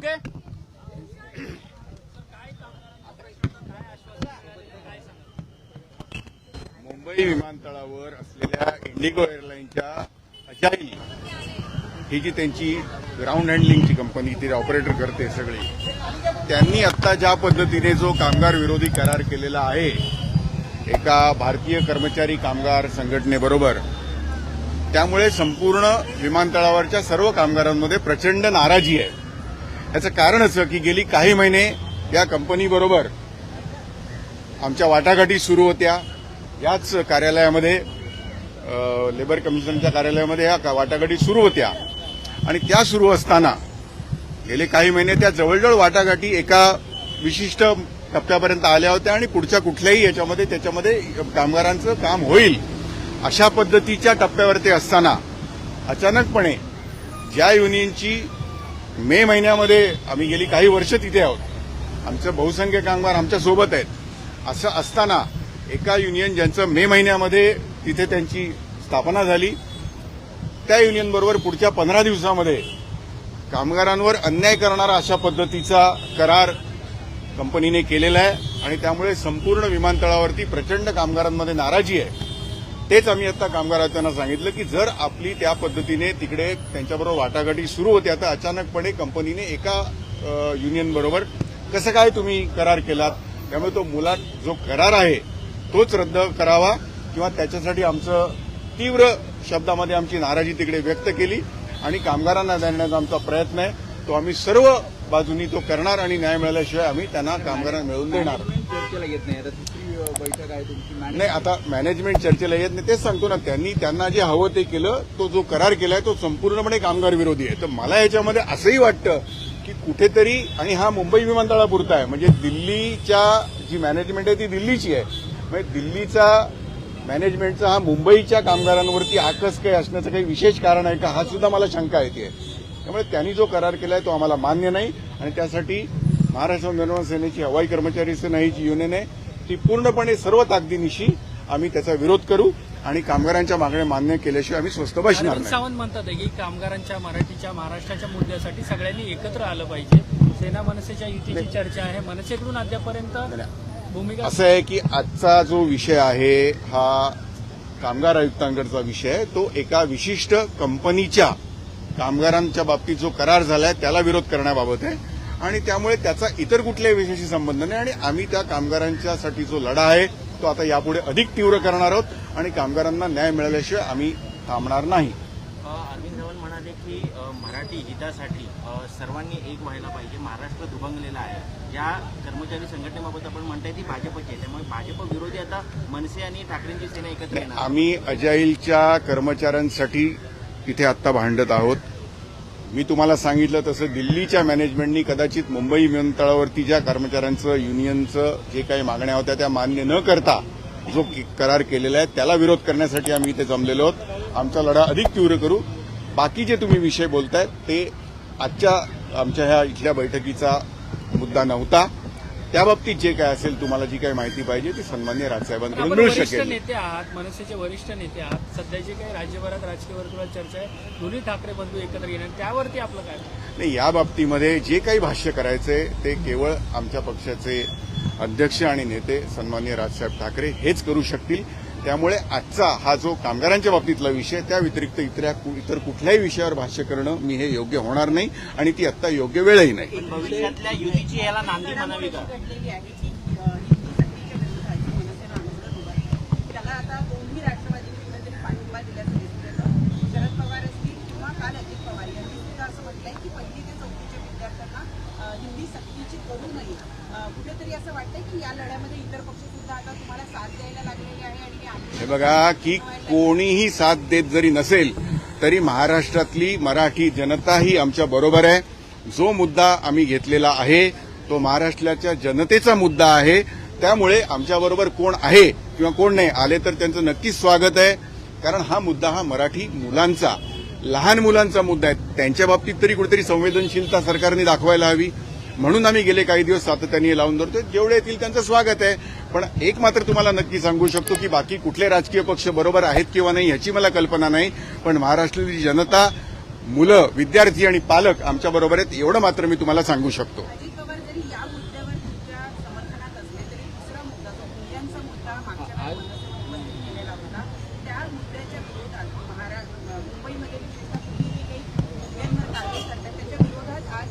Okay? Mumbai विमानतळावर असलेल्या Indigo एअरलाईनच्या agile ही जी त्यांची ग्राउंड हँडलिंगची कंपनी ती ऑपरेटर करते सगळी त्यांनी आत्ता ज्या पद्धतीने जो कामगार विरोधी करार केलेला आहे एका भारतीय कर्मचारी कामगार संघटनेबरोबर त्यामुळे संपूर्ण विमानतळावरच्या सर्व कामगारांमध्ये प्रचंड नाराजी आहे. याचं कारण असं की गेली काही महिने या कंपनीबरोबर आमच्या वाटाघाटी सुरू होत्या. याच कार्यालयामध्ये लेबर कमिशनच्या कार्यालयामध्ये या का- वाटाघाटी सुरू होत्या. आणि त्या सुरू असताना गेले काही महिने त्या जवळजवळ वाटाघाटी एका विशिष्ट टप्प्यापर्यंत आल्या होत्या आणि पुढच्या कुठल्याही याच्यामध्ये त्याच्यामध्ये कामगारांचं काम होईल अशा पद्धतीच्या टप्प्यावरती असताना अचानकपणे ज्या युनियनची मे महिन्यामध्ये आम्ही गेली काही वर्ष तिथे आहोत. आमचं बहुसंख्य कामगार आमच्यासोबत आहेत. असं असताना एका युनियन ज्यांचं मे महिन्यामध्ये तिथे त्यांची स्थापना झाली त्या युनियनबरोबर पुढच्या पंधरा दिवसामध्ये कामगारांवर अन्याय करणारा अशा पद्धतीचा करार कंपनीने केलेला आहे आणि त्यामुळे संपूर्ण विमानतळावरती प्रचंड कामगारांमध्ये नाराजी आहे. तेच आम्ही आता कामगार आयुक्तांना सांगितलं की जर आपली त्या पद्धतीने तिकडे त्यांच्याबरोबर वाटाघाटी सुरू होत्या तर अचानकपणे कंपनीने एका युनियनबरोबर कसं काय तुम्ही करार केलात? त्यामुळे तो मुलात जो करार आहे तोच रद्द करावा किंवा त्याच्यासाठी आमचं तीव्र शब्दामध्ये आमची नाराजी तिकडे व्यक्त केली आणि कामगारांना देण्याचा आमचा प्रयत्न आहे. तो आम्ही सर्व बाजूनी तो करणार आणि न्याय मिळाल्याशिवाय आम्ही त्यांना कामगारांना मिळवून देणार. नाही आता बैठक आहे तुमची नाही मॅनेजमेंट आता मॅनेजमेंट चर्चेला येत नाही तेच सांगतो ना त्यांनी त्यांना जे हवं ते केलं तो जो करार केलाय तो संपूर्णपणे कामगार विरोधी आहे. तर मला याच्यामध्ये असंही वाटतं की कुठेतरी आणि हा मुंबई विमानतळापुरता आहे म्हणजे दिल्लीच्या जी मॅनेजमेंट आहे ती दिल्लीची आहे. म्हणजे दिल्लीचा मॅनेजमेंटचा हा मुंबईच्या कामगारांवरती आकस काही असण्याचं काही विशेष कारण आहे का हा सुद्धा मला शंका येते त्यामुळे त्यांनी जो करार केलाय तो आम्हाला मान्य नाही आणि त्यासाठी महाराष्ट्र निर्माण सेनेची हवाई कर्मचारी सेना ही जी युनियन आहे ती पूर्णपणे सर्व ताकदीनिशी आम्ही त्याचा विरोध करू आणि कामगारांच्या मागण्या मान्य केल्याशिवाय आम्ही स्वस्त बसणार नाही. सावंत म्हणतात की कामगारांच्या मराठीच्या महाराष्ट्राच्या मुद्द्यासाठी सगळ्यांनी एकत्र आलं पाहिजे. सेना मनसेच्या युतीची चर्चा आहे. मनसेकडून अद्यापर्यंत भूमिका असं आहे की आजचा जो विषय आहे हा कामगार आयुक्तांकडचा विषय आहे. तो एका विशिष्ट कंपनीच्या कामगारांच्या बाबतीत जो करार झालाय त्याला विरोध करण्याबाबत आहे. आणि त्यामुळे त्याचा इतर कुठल्याही विषयाशी संबंध नाही. आणि आम्ही त्या कामगारांच्यासाठी जो लढा आहे तो आता यापुढे अधिक तीव्र करणार आहोत. आणि कामगारांना न्याय मिळाल्याशिवाय आम्ही थांबणार नाही. अरविंद सावंत म्हणाले की मराठी हितासाठी सर्वांनी एक व्हायला पाहिजे. महाराष्ट्र दुभंगलेला आहे. या कर्मचारी संघटनेबाबत आपण म्हणताय ती भाजपची आहे. त्यामुळे भाजप विरोधी आता मनसे आणि ठाकरेंची सेना एकत्र आम्ही अजाईलच्या कर्मचाऱ्यांसाठी इथे आत्ता भांडत आहोत. मी तुम्हाला सांगितलं तसं दिल्लीच्या मॅनेजमेंटनी कदाचित मुंबई विमानतळावरती ज्या कर्मचाऱ्यांचं युनियनचं जे काही मागण्या होत्या त्या मान्य न करता जो करार केलेला आहे त्याला विरोध करण्यासाठी आम्ही इथे जमलेलो आहोत. आमचा लढा अधिक तीव्र करू. बाकी जे तुम्ही विषय बोलतायत ते आजच्या आमच्या ह्या इथल्या बैठकीचा मुद्दा नव्हता. त्या बाबतीत जे काय असेल तुम्हाला जी काही माहिती पाहिजे ती सन्मान्य राजसाहेबांकडून मिळू वरिष्ठ शकेल. नेते आहात मनसेचे वरिष्ठ नेते आहात. सध्या जे काही राज्यभरात राजकीय वर्तुळात चर्चा आहे दोन्ही ठाकरे बंधू एकत्र येणार त्यावरती आपलं काय? नाही या बाबतीमध्ये जे काही भाष्य करायचंय ते केवळ आमच्या पक्षाचे अध्यक्ष आणि नेते सन्मान्य राजसाहेब ठाकरे हेच करू शकतील. त्यामुळे आजचा हा जो कामगारांच्या बाबतीतला विषय त्या व्यतिरिक्त इतर इतर कुठल्याही विषयावर भाष्य करणं मी हे योग्य होणार नाही आणि ती आत्ता योग्य वेळही नाही. भविष्यातल्या युतीची याला नांदी म्हणावी का? ही शरद पवार असतील किंवा काल अजित पवार यांनी सुद्धा असं म्हटलंय की पहिली विद्यार्थ्यांना हिंदी सक्तीची करू नये. कुठेतरी असं वाटतंय की या लढ्यामध्ये इतर पक्ष सुद्धा आता तुम्हाला साथ द्यायला लागलेले आहे आणि हे हे बघा की कोणीही साथ देत जरी नसेल तरी महाराष्ट्रातली मराठी जनता ही आमच्या बरोबर आहे. जो मुद्दा आम्ही घेतलेला आहे तो महाराष्ट्राच्या जनतेचा मुद्दा आहे. त्यामुळे आमच्याबरोबर कोण आहे किंवा कोण नाही आले तर त्यांचं नक्कीच स्वागत आहे. कारण हा मुद्दा हा मराठी मुलांचा. लहान मुलांचा मुद्दा आहे. त्यांच्या बाबतीत तरी कुठेतरी संवेदनशीलता सरकारने दाखवायला हवी. म्हणून आम्ही गेले काही दिवस सातत्याने लावून धरतोय. जेवढे येतील त्यांचं स्वागत आहे. पण एक मात्र तुम्हाला नक्की सांगू शकतो की बाकी कुठले राजकीय पक्ष बरोबर आहेत किंवा नाही ह्याची मला कल्पना नाही. पण महाराष्ट्रातली जनता मुलं विद्यार्थी आणि पालक आमच्याबरोबर आहेत एवढं मात्र मी तुम्हाला सांगू शकतो अजित पवार जरी या मुद्द्यावर तुमच्या समर्थनात असले तरी दुसरा मुद्दा जो मूल्यांचा मुद्दा मागच्या वेळी उपस्थित केलेला होता त्या मुद्द्याच्या विरोधात महाराष्ट्र मुंबईमध्ये विशेषतः तुम्ही जे काही मुद्द्यांवर कारवाई करतात त्याच्या विरोधात आज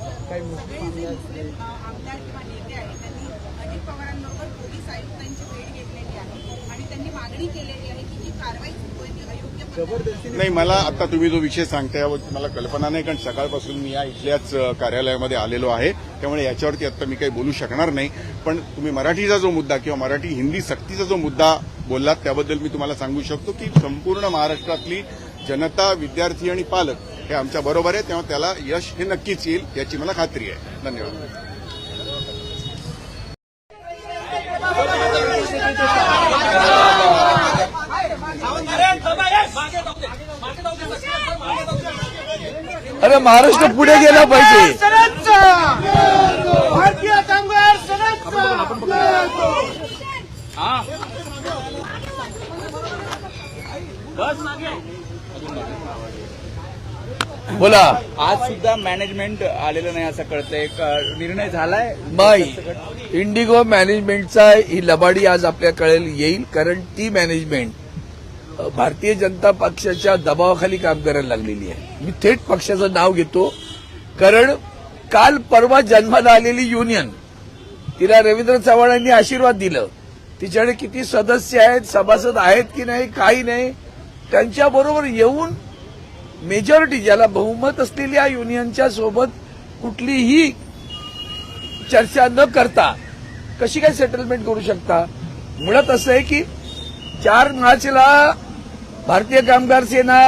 सगळे जे मुस्लिम आमदार किंवा नेते आहेत त्यांनी अजित पवारांबरोबर पोलीस आयुक्तांची भेट घेतलेली आहे आणि त्यांनी मागणी केलेली आहे की जी कारवाई सुरू आहे ती अयोग्य पद्धतीने नाही मला आता तुम्ही जो विषय सांगताय यावरती मला कल्पना नाही कारण सकाळपासून मी या इथल्याच कार्यालयामध्ये आलेलो आहे. त्यामुळे याच्यावरती आता मी काही बोलू शकणार नाही. पण तुम्ही मराठीचा जो मुद्दा किंवा मराठी हिंदी सक्तीचा जो मुद्दा बोललात त्याबद्दल मी तुम्हाला सांगू शकतो की संपूर्ण महाराष्ट्रातली जनता विद्यार्थी आणि पालक हे आमच्या बरोबर आहे तेव्हा त्याला यश हे नक्कीच येईल याची मला खात्री आहे. धन्यवाद. अरे महाराष्ट्र पुढे गेला पाहिजे. भारतीय कामगार हा. बस मागे. बोला. आज सुद्धा मॅनेजमेंट आलेलं नाही असं कळतंय. निर्णय झालाय. नाही. इंडिगो मॅनेजमेंटचा ही लबाडी आज आपल्या कळेल येईल कारण ती मॅनेजमेंट भारतीय जनता पक्षाच्या दबावाखाली काम करायला लागलेली आहे. मी थेट पक्षाचं नाव घेतो कारण काल परवा जन्माला आलेली युनियन तिला रवींद्र चव्हाणांनी आशीर्वाद दिलं. तिच्याकडे किती सदस्य आहेत सभासद आहेत की नाही काही नाही त्यांच्याबरोबर येऊन मेजॉरिटी ज्याला बहुमत असलेल्या युनियनच्या सोबत कुठलीही चर्चा न करता कशी काय सेटलमेंट करू शकता? मुळात असं आहे की चार मार्चला भारतीय कामगार सेना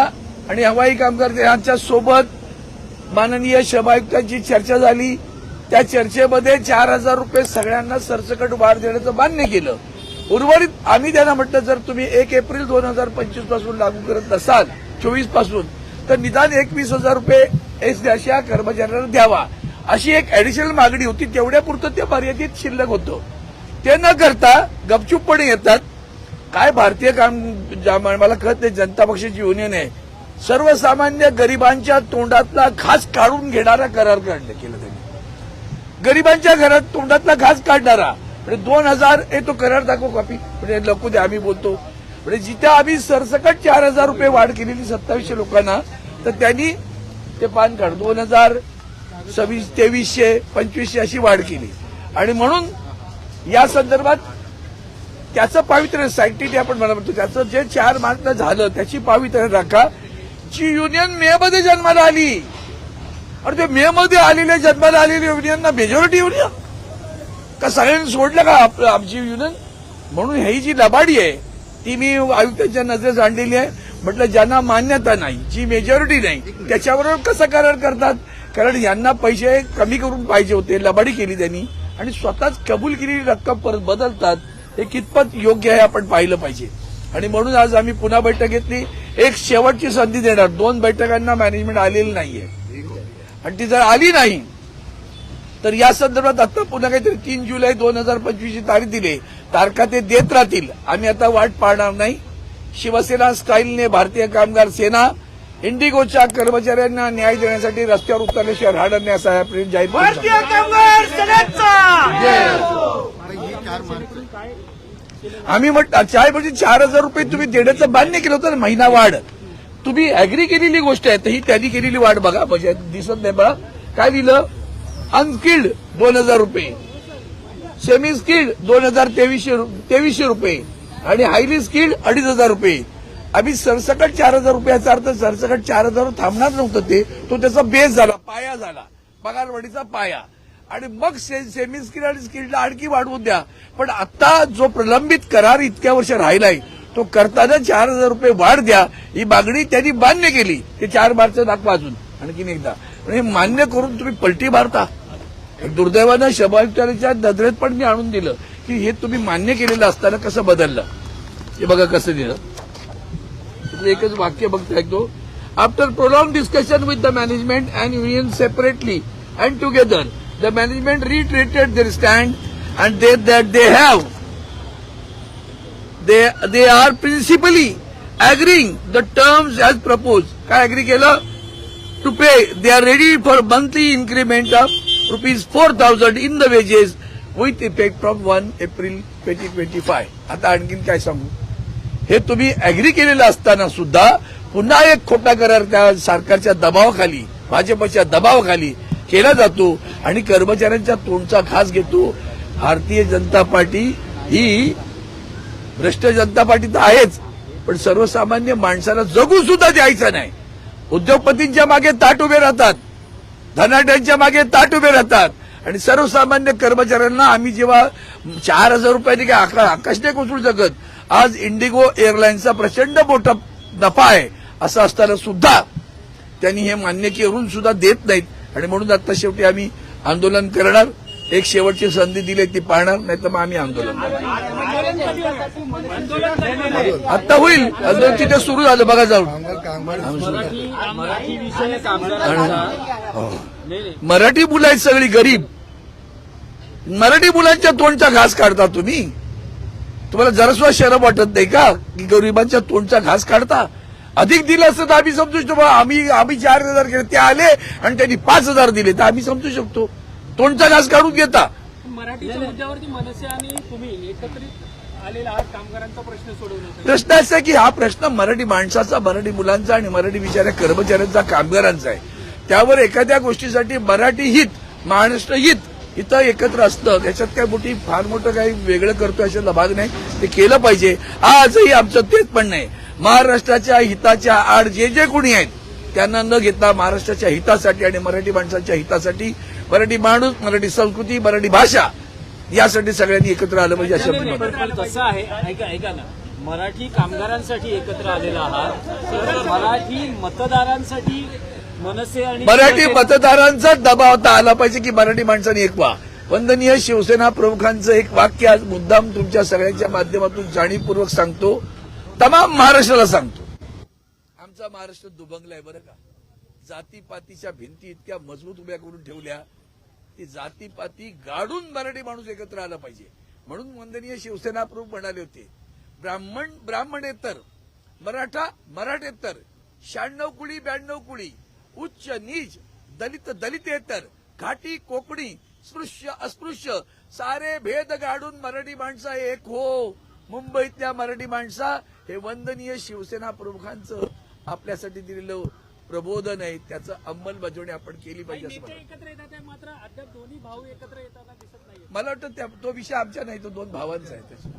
आणि हवाई कामगार सेनाच्या सोबत माननीय शबायुक्तांची चर्चा झाली. त्या चर्चेमध्ये चार हजार रुपये सगळ्यांना सरसकट वाढ देण्याचं मान्य केलं. उर्वरित आम्ही त्यांना म्हटलं जर तुम्ही एक एप्रिल दोन हजार पंचवीसपासून लागू करत नसाल चोवीसपासून तर निदान एकवीस हजार रुपये एस अशा कर्मचाऱ्यांना द्यावा. अशी एक ऍडिशनल मागणी होती. तेवढ्या पुरतं ते मर्यादित शिल्लक होतं. ते न करता गपचूपपणे येतात. काय भारतीय काम ज्या- मला कळत नाही जनता पक्षाची युनियन आहे. सर्वसामान्य गरिबांच्या तोंडातला घास काढून घेणारा करार काढलं केलं त्यांनी. गरिबांच्या घरात तोंडातला घास काढणारा. म्हणजे दोन हजार हे तो करार दाखव कॉपी. म्हणजे नको द्या आम्ही बोलतो. म्हणजे जिथे आम्ही सरसकट चार हजार रुपये वाढ केलेली सत्तावीसशे लोकांना तर त्यांनी ते पान काढ दोन हजार सव्वीस तेवीसशे पंचवीसशे अशी वाढ केली. आणि म्हणून या संदर्भात त्याचं पावित्र्य सायंटिटी आपण मला म्हणतो त्याचं जे चार मार्कनं झालं त्याची पावित्र्य राखा जी युनियन मे मध्ये जन्माला आली. आणि ते मे मध्ये आलेल्या जन्माला आलेले युनियनना मेजॉरिटी युनियन का सगळ्यांनी सोडलं का आपलं आमची युनियन म्हणून ही जी लबाडी आहे ती मी आयुक्तांच्या नजरेस आणलेली आहे. म्हटलं ज्यांना मान्यता नाही जी मेजॉरिटी नाही त्याच्याबरोबर कसं करार करतात? कारण यांना पैसे कमी करून पाहिजे होते लबाडी केली त्यांनी. आणि स्वतःच कबूल केलेली रक्कम परत बदलतात हे कितपत योग्य आहे आपण पाहिलं पाहिजे. आणि म्हणून आज आम्ही पुन्हा बैठक घेतली. एक शेवटची संधी देणार. दोन बैठकांना मॅनेजमेंट आलेली नाहीये. आणि ती जर आली नाही तर या संदर्भात आता पुन्हा काहीतरी तीन जुलै दोन हजार पंचवीसची तारीख दिली. तारखा ते देत राहतील. आम्ही आता वाट पाळणार नाही. शिवसेना स्टाईलने भारतीय कामगार सेना इंडिगोच्या कर्मचाऱ्यांना न्याय देण्यासाठी रस्त्यावर उतरल्याशिवाय राहणार नाही असा जाहीर. आम्ही म्हटलं चाय म्हणजे चार हजार रुपये तुम्ही देण्याचं मान्य केलं होतं महिना वाढ. तुम्ही अॅग्री केलेली गोष्ट आहे तर ही त्यांनी केलेली वाढ बघा. म्हणजे दिसत नाही बघा काय दिलं अनस्किल्ड दोन हजार रुपये. सेमी स्किल्ड दोन हजार तेवीसशे रु- तेवीसशे रुपये आणि हायली स्किल्ड अडीच हजार रुपये. आम्ही सरसकट चार हजार रुपयाचा अर्थ सरसकट चार हजार थांबणार नव्हतं ते. तो त्याचा बेस झाला पाया झाला. पगारवाढीचा पाया. आणि मग से- सेमी स्किल आणि स्किल्डला आणखी वाढवून द्या. पण आता जो प्रलंबित करार इतक्या वर्ष राहिलाय तो करताना चार हजार रुपये वाढ द्या. ही मागणी त्यांनी मान्य केली. ते चार मार्च दाखवा अजून. आणखीन एकदा. पण हे मान्य करून तुम्ही पलटी मारता. दुर्दैवानं शबाच्या नजरेत पण मी आणून दिलं की हे तुम्ही मान्य केलेलं असताना कसं बदललं? हे बघा कसं दिलं. एकच वाक्य बघता ऐकतो after prolong discussion with the management and union separately and together the management reiterated their stand and they that they have they they are principally agreeing the terms as propose काय अग्री केलं? To pay they are ready for monthly increment of rupees four thousand in the wages with effect from one April twenty twenty five आता आणखीन काय सांगू? हे तुम्ही agree केलेलं असताना सुद्धा पुन्हा एक खोटा करार त्या सरकारच्या दबावाखाली भाजपच्या दबावाखाली केला जातो आणि कर्मचाऱ्यांच्या तोंडचा घास घेतो. भारतीय जनता पार्टी ही भ्रष्ट जनता पार्टी तर आहेच पण सर्वसामान्य माणसाला जगू सुद्धा द्यायचं नाही. उद्योगपतींच्या मागे ताट उभे राहतात. धनाट्यांच्या मागे ताट उभे राहतात. आणि सर्वसामान्य कर्मचाऱ्यांना आम्ही जेव्हा चार हजार रुपयांनी काय आका- आकाश नाही कोसळू शकत आज इंडिगो एअरलाईन्सचा प्रचंड मोठा नफा आहे असं असताना सुद्धा त्यांनी हे मान्य करून सुद्धा देत नाहीत. आणि म्हणून आता शेवटी आम्ही आंदोलन करणार. एक शेवटची संधी दिली ती पाहणार नाही तर मग आम्ही आंदोलन आत्ता आता होईल. आंदोलन तिथे सुरू झालं बघा जाऊन. मराठी मुलं आहेत सगळी गरीब. मराठी मुलांच्या तोंडचा घास काढता तुम्ही. तुम्हाला जरासुद्धा शरम वाटत नाही का? की गरिबांच्या तोंडचा घास काढता? अधिक दिलं असतं तर आम्ही समजू शकतो. आम्ही आम्ही चार हजार केले ते आले आणि त्यांनी पाच हजार दिले तर आम्ही समजू शकतो. तोंडचा घास काढून घेता. मराठीच्या मुद्द्यावरती मनसे आणि तुम्ही एकत्रित आलेला आहात कामगारांचा प्रश्न सोडवण्यासाठी. प्रश्न असा आहे की हा प्रश्न मराठी माणसाचा मराठी मुलांचा आणि मराठी बिचाऱ्या कर्मचाऱ्यांचा कामगारांचा आहे. त्यावर एखाद्या गोष्टीसाठी मराठी हित महाराष्ट्र हित इथं एकत्र असतं. त्याच्यात काय मोठी फार मोठं काही वेगळं करतो अशा भाग नाही. ते केलं पाहिजे. आजही आमचं तेच म्हणणं आहे. महाराष्ट्राच्या हिताच्या आड जे जे कोणी आहेत त्यांना न घेता महाराष्ट्राच्या हितासाठी आणि मराठी माणसाच्या हितासाठी मराठी माणूस मराठी संस्कृती मराठी भाषा यासाठी सगळ्यांनी एकत्र आलं पाहिजे पण कसं आहे? ऐका ऐका ना. मराठी कामगारांसाठी एकत्र आलेला आहात तर मराठी मतदारांसाठी मनसे आणि मराठी मतदारांचा दबाव आता आला पाहिजे की मराठी माणसाने एक व्हा. वंदनीय शिवसेना प्रमुखांचं एक वाक्य आज मुद्दाम तुमच्या सगळ्यांच्या माध्यमातून जाणीवपूर्वक सांगतो. तमाम महाराष्ट्राला सांगतो. आमचा महाराष्ट्र दुभंगलाय बरं का. जातीपातीच्या भिंती इतक्या मजबूत उभ्या करून ठेवल्या ती जातीपाती गाडून मराठी माणूस एकत्र आला पाहिजे. म्हणून वंदनीय शिवसेना प्रमुख म्हणाले होते ब्राह्मण ब्राह्मणेतर मराठा मराठेतर शहाण्णव कुळी ब्याण्णव कुळी उच्च नीच दलित दलितेतर घाटी कोकणी स्पृश्य अस्पृश्य सारे भेद गाडून मराठी माणसा एक हो. मुंबईतल्या मराठी माणसा हे वंदनीय शिवसेना प्रमुखांचं आपल्यासाठी दिलेलं प्रबोधन आहे त्याचं अंमलबजावणी आपण केली पाहिजे एकत्र येतात आहे, मात्र अद्याप दोन्ही भाऊ एकत्र येताना दिसत नाहीये मला वाटतं त्या- तो विषय आमच्या नाही तो दोन भावांचा आहे त्याच्यात.